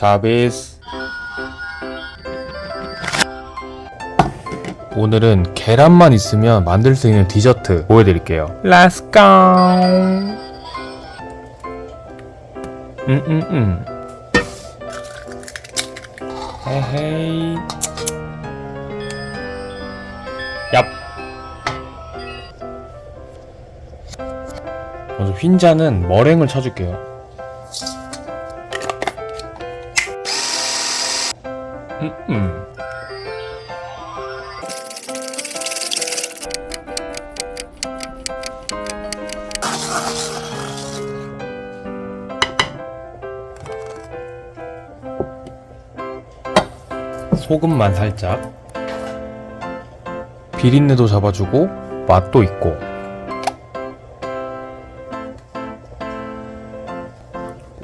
자비스. 오늘은 계란만 있으면 만들 수 있는 디저트 보여드릴게요. Let's. 음, 음, 음. 헤헤이. 얍. 먼저 흰자는 머랭을 쳐줄게요. 소금만 살짝. 비린내도 잡아주고 맛도 있고.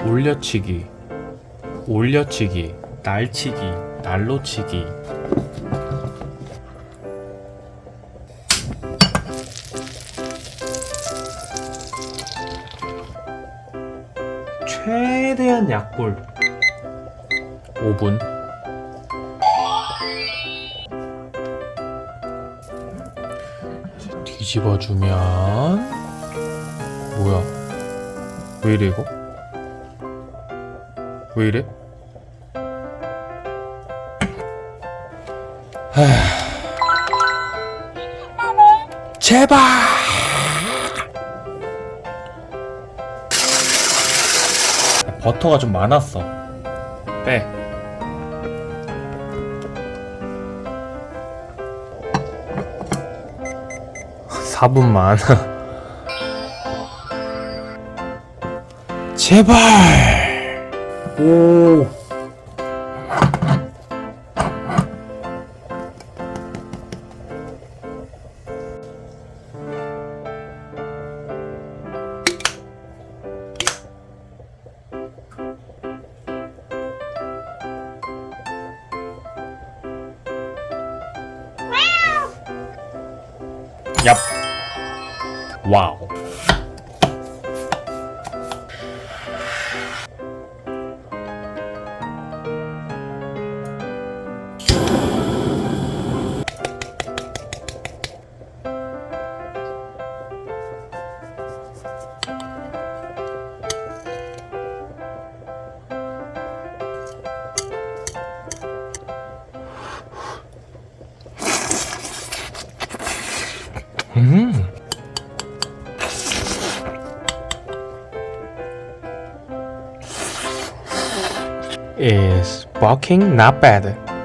올려치기, 올려치기, 날치기, 날로치기. 최대한 약골. 5분. 뒤집어주면 뭐야? 왜 이래 이거? 왜 이래? 제발! 버터가 좀 많았어. 빼. 사분만 제발! 오. ยับ ว้าว 음. is barking not bad.